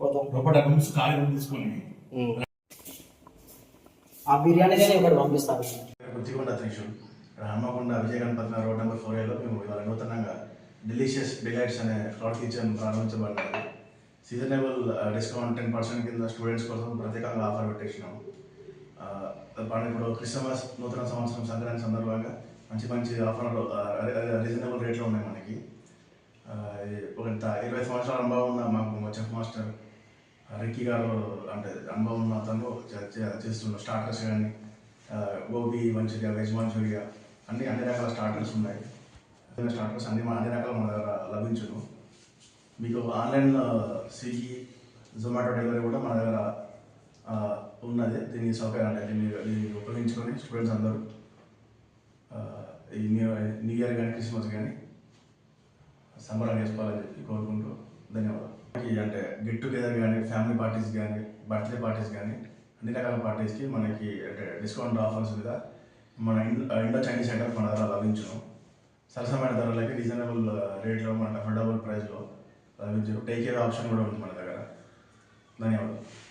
లోపల తీసుకొని. ఆ బిర్యానీ కానీ ఒకటి పంపిస్తాను. Guttikonda Trishul Hanamkonda Vijaya Ganapathi road number four ఏలో మేము ఇవాళ నూతనంగా డెలిషియస్ డిలైట్స్ అనే క్లౌడ్ కిచెన్ ప్రారంభించబడినది. సీజనబుల్ డిస్కౌంట్ టెన్ పర్సెంట్ కింద స్టూడెంట్స్ కోసం ప్రత్యేకంగా ఆఫర్ పెట్టేసినాము. మన ఇప్పుడు క్రిస్మస్ నూతన సంవత్సరం సంక్రాంతి సందర్భంగా మంచి మంచి ఆఫర్లు రీజనబుల్ రేట్లో ఉన్నాయి మనకి. ఒక ఇరవై సంవత్సరాల అనుభవం ఉన్న మాకు చెఫ్ మాస్టర్ రిక్కీ గారు అంటే అనుభవం ఉన్న అతను చేస్తున్న స్టార్టర్స్ కానీ గోబీ మంచూరియా వెజ్ మంచూరియా అన్ని అన్ని రకాల స్టార్టర్స్ ఉన్నాయి. స్టార్టర్స్ అన్ని అన్ని రకాల మన దగ్గర లభించును. మీకు ఆన్లైన్ స్విగ్గీ జొమాటో డెలివరీ కూడా మన దగ్గర ఉన్నది. దీని సౌకర్యం అంటే దీన్ని దీన్ని ఉపయోగించుకొని స్టూడెంట్స్ అందరూ ఈ న్యూ న్యూ ఇయర్ కానీ క్రిస్మస్ కానీ సంబరం చేసుకోవాలని చెప్పి కోరుకుంటూ ధన్యవాదాలు. అంటే గెట్ టుగెదర్ కానీ ఫ్యామిలీ పార్టీస్ కానీ బర్త్డే పార్టీస్ కానీ అన్ని రకాల పార్టీస్కి మనకి అంటే డిస్కౌంట్ ఆఫర్స్ మీద మన ఇండో చైనీస్ సెంటర్ మన ద్వారా లభించను. సరసమైన ధరలకి రీజనబుల్ రేట్లో మనకు అఫోర్డబుల్ ప్రైస్లో లభించు టేక్ కేర్ ఆప్షన్ కూడా ఉంది మన దగ్గర. ధన్యవాదాలు.